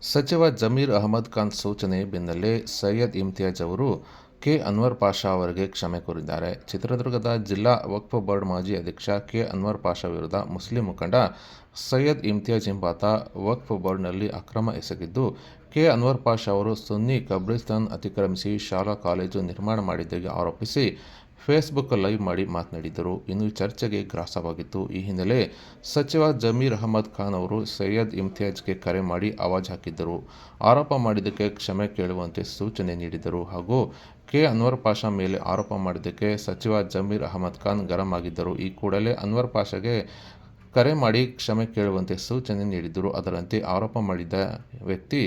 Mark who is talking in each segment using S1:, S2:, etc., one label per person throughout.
S1: ಸಚಿವ ಜಮೀರ್ ಅಹಮದ್ ಖಾನ್ ಸೂಚನೆ ಬೆನ್ನಲ್ಲೇ ಸೈಯದ್ ಇಮ್ತಿಯಾಜ್ ಅವರು ಕೆ. ಅನ್ವರ್ ಪಾಷಾ ಅವರಿಗೆ ಕ್ಷಮೆ ಕೋರಿದ್ದಾರೆ. ಚಿತ್ರದುರ್ಗದ ಜಿಲ್ಲಾ ವಕ್ಫ್ ಬೋರ್ಡ್ ಮಾಜಿ ಅಧ್ಯಕ್ಷ ಕೆ. ಅನ್ವರ್ ಪಾಷಾ ವಿರುದ್ಧ ಮುಸ್ಲಿಂ ಮುಖಂಡ ಸೈಯದ್ ಇಮ್ತಿಯಾಜ್ ಎಂಬಾತ ವಕ್ಫ್ ಬೋರ್ಡ್ನಲ್ಲಿ ಅಕ್ರಮ ಎಸಗಿದ್ದು, ಕೆ. ಅನ್ವರ್ ಪಾಷಾ ಅವರು ಸುನ್ನಿ ಕಬ್ರಿಸ್ತಾನ್ ಅತಿಕ್ರಮಿಸಿ ಶಾಲಾ ಕಾಲೇಜು ನಿರ್ಮಾಣ ಮಾಡಿದ್ದಾಗಿ ಆರೋಪಿಸಿ ಫೇಸ್ಬುಕ್ ಲೈವ್ ಮಾಡಿ ಮಾತನಾಡಿದ್ದರು ಇನ್ನು ಚರ್ಚೆಗೆ ಗ್ರಾಸವಾಗಿತ್ತು. ಈ ಹಿನ್ನೆಲೆ ಸಚಿವ ಜಮೀರ್ ಅಹಮದ್ ಖಾನ್ ಅವರು ಸೈಯದ್ ಇಮ್ತಿಯಾಜ್ಗೆ ಕರೆ ಮಾಡಿ ಆವಾಜ್ ಹಾಕಿದ್ದರು. ಆರೋಪ ಮಾಡಿದ್ದಕ್ಕೆ ಕ್ಷಮೆ ಕೇಳುವಂತೆ ಸೂಚನೆ ನೀಡಿದರು ಹಾಗೂ ಕೆ. ಅನ್ವರ್ ಪಾಷಾ ಮೇಲೆ ಆರೋಪ ಮಾಡಿದ್ದಕ್ಕೆ ಸಚಿವ ಜಮೀರ್ ಅಹಮದ್ ಖಾನ್ ಗರಂ ಆಗಿದ್ದರು. ಈ ಕೂಡಲೇ ಅನ್ವರ್ ಪಾಷಾಗೆ ಕರೆ ಮಾಡಿ ಕ್ಷಮೆ ಕೇಳುವಂತೆ ಸೂಚನೆ ನೀಡಿದ್ದರು. ಅದರಂತೆ ಆರೋಪ ಮಾಡಿದ್ದ ವ್ಯಕ್ತಿ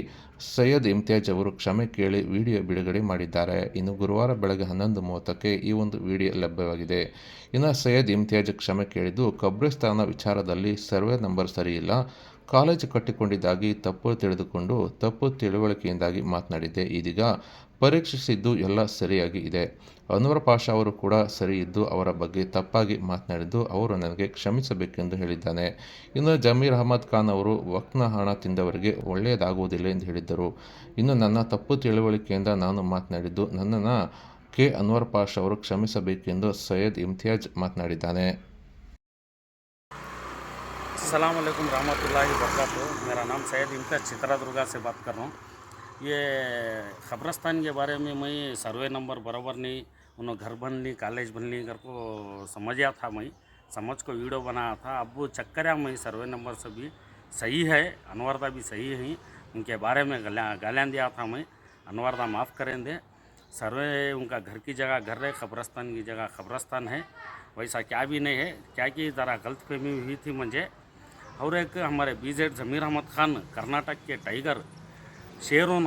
S1: ಸೈಯದ್ ಇಮ್ತಿಯಾಜ್ ಅವರು ಕ್ಷಮೆ ಕೇಳಿ ವಿಡಿಯೋ ಬಿಡುಗಡೆ ಮಾಡಿದ್ದಾರೆ. ಇನ್ನು ಗುರುವಾರ ಬೆಳಗ್ಗೆ ಹನ್ನೊಂದು ಮೂವತ್ತಕ್ಕೆ ಈ ಒಂದು ವಿಡಿಯೋ ಲಭ್ಯವಾಗಿದೆ. ಇನ್ನು ಸೈಯದ್ ಇಮ್ತಿಯಾಜ್ ಕ್ಷಮೆ ಕೇಳಿದ್ದು ಕಬ್ರಿಸ್ತಾನ ವಿಚಾರದಲ್ಲಿ ಸರ್ವೆ ನಂಬರ್ ಸರಿಯಿಲ್ಲ. ಕಾಲೇಜು ಕಟ್ಟಿಕೊಂಡಿದ್ದಾಗಿ ತಪ್ಪು ತಿಳಿದುಕೊಂಡು ತಪ್ಪು ತಿಳುವಳಿಕೆಯಿಂದಾಗಿ ಮಾತನಾಡಿದ್ದೆ. ಇದೀಗ ಪರೀಕ್ಷಿಸಿದ್ದು ಎಲ್ಲ ಸರಿಯಾಗಿ ಇದೆ. ಅನ್ವರ್ ಪಾಷಾ ಅವರು ಕೂಡ ಸರಿ ಇದ್ದು ಅವರ ಬಗ್ಗೆ ತಪ್ಪಾಗಿ ಮಾತನಾಡಿದ್ದು ಅವರು ನನಗೆ ಕ್ಷಮಿಸಬೇಕೆಂದು ಹೇಳಿದ್ದಾನೆ. ಇನ್ನು ಜಮೀರ್ ಅಹಮದ್ ಖಾನ್ ಅವರು, ವಕ್ನ ಹಣ ತಿಂದವರಿಗೆ ಒಳ್ಳೆಯದಾಗುವುದಿಲ್ಲ ಎಂದು ಹೇಳಿದ್ದರು. ಇನ್ನು ನನ್ನ ತಪ್ಪು ತಿಳುವಳಿಕೆಯಿಂದ ನಾನು ಮಾತನಾಡಿದ್ದು ನನ್ನನ್ನು ಕೆ. ಅನ್ವರ್ ಪಾಷಾ ಅವರು ಕ್ಷಮಿಸಬೇಕೆಂದು ಸೈಯದ್ ಇಮ್ತಿಯಾಜ್ ಮಾತನಾಡಿದ್ದಾನೆ.
S2: अस्सलाम वालेकुम रहमतुल्लाहि वबरकातुहू। मेरा नाम सैयद इम्तियाज़ चित्रादुर्गा से बात कर रहा हूँ। ये खबरस्तान के बारे में मैं सर्वे नंबर बराबर नहीं, उन्होंने घर बनली कॉलेज बनली घर को समझा था मैं, समझ को वीडियो बनाया था। अब वो चक्कर मैं सर्वे नंबर से भी सही है, अनवरदा भी सही है, उनके बारे में गला, गालियाँ दिया था मैं, अनवरदा माफ़ करेंगे। सर्वे उनका घर की जगह घर है, खबरस्तान की जगह खबरस्तान है, वैसा क्या भी नहीं है। क्या कि ज़रा गलत फहमी हुई थी मुझे और एक हमारे बी जेड जमीर अहमद खान, कर्नाटक के टाइगर, शेरों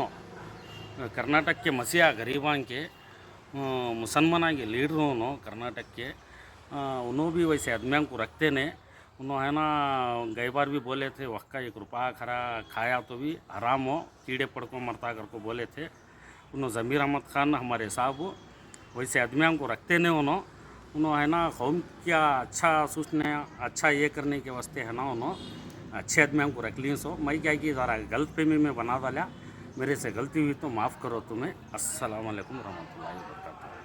S2: कर्नाटक के मसीहा गरीबान के मुसलमान के लीडर लीडरों कर्नाटक के उन्हों भी वैसे आदमियों को रखते ने उन्होंने है ना गई बार भी बोले थे, वह का एक रुपया खरा खाया तो भी हराम हो, कीड़े पड़को मरता कर को बोले थे। उन्होंने ज़मीर अहमद खान हमारे साहब, वैसे आदमियों को रखते ने उन्होंने उन्होंने है ना कौम क्या अच्छा सोचने अच्छा ये करने के वास्ते है ना उन्होंने अच्छे आदमी हमको रख लिए सो। मैं क्या कि ज़रा गलत फहमी में बना डाला। मेरे से गलती हुई तो माफ़ करो तुम्हें। असलकम वालेकुम रहमतुल्लाहि व बरकातहू